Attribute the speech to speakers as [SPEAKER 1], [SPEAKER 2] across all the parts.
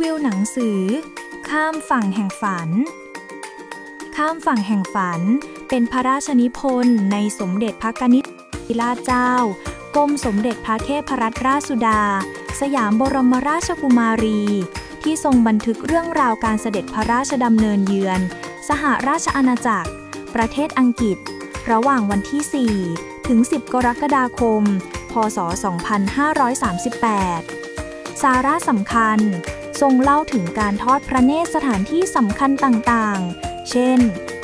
[SPEAKER 1] วิวหนังสือ ข้ามฝั่งแห่งฝัน ข้ามฝั่งแห่งฝัน เป็นพระราชนิพนธ์ในสมเด็จพระกนิษฐิราชเจ้ากรมสมเด็จพระเทพรัตนราชสุดา สยามบรมราชกุมารี ที่ทรงบันทึกเรื่องราวการเสด็จพระราชดำเนินเยือน สหราชอาณาจักร ประเทศอังกฤษ ระหว่างวันที่ 4 ถึง 10 กรกฎาคม พศ 2538 สาระสำคัญ ทรงเล่าถึงการทอดพระเนตรสถานที่สำคัญต่างๆ เช่น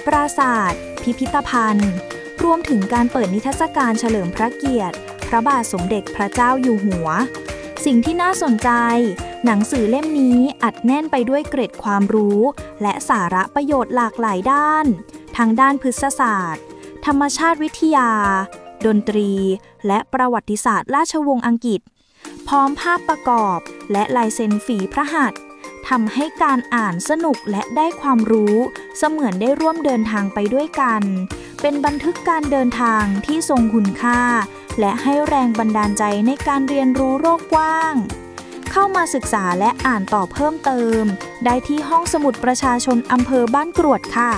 [SPEAKER 1] ปราสาท พิพิธภัณฑ์ รวมถึงการเปิดนิทรรศการเฉลิมพระเกียรติ พระบาทสมเด็จพระเจ้าอยู่หัว สิ่งที่น่าสนใจ หนังสือเล่มนี้อัดแน่นไปด้วยเกร็ดความรู้ และสาระประโยชน์หลากหลายด้าน ทั้งด้านพฤกษศาสตร์ ธรรมชาติวิทยา ดนตรี และประวัติศาสตร์ราชวงศ์อังกฤษ พร้อมภาพประกอบและลายเซ็นฝีพระหัตถ์ทำให้การอ่านสนุกและได้ความรู้ เสมือนได้ร่วมเดินทางไปด้วยกัน เป็นบันทึกการเดินทางที่ทรงคุณค่า และให้แรงบันดาลใจในการเรียนรู้โลกกว้าง เข้ามาศึกษาและอ่านต่อเพิ่มเติม ได้ที่ห้องสมุดประชาชนอำเภอบ้านกรวดค่ะ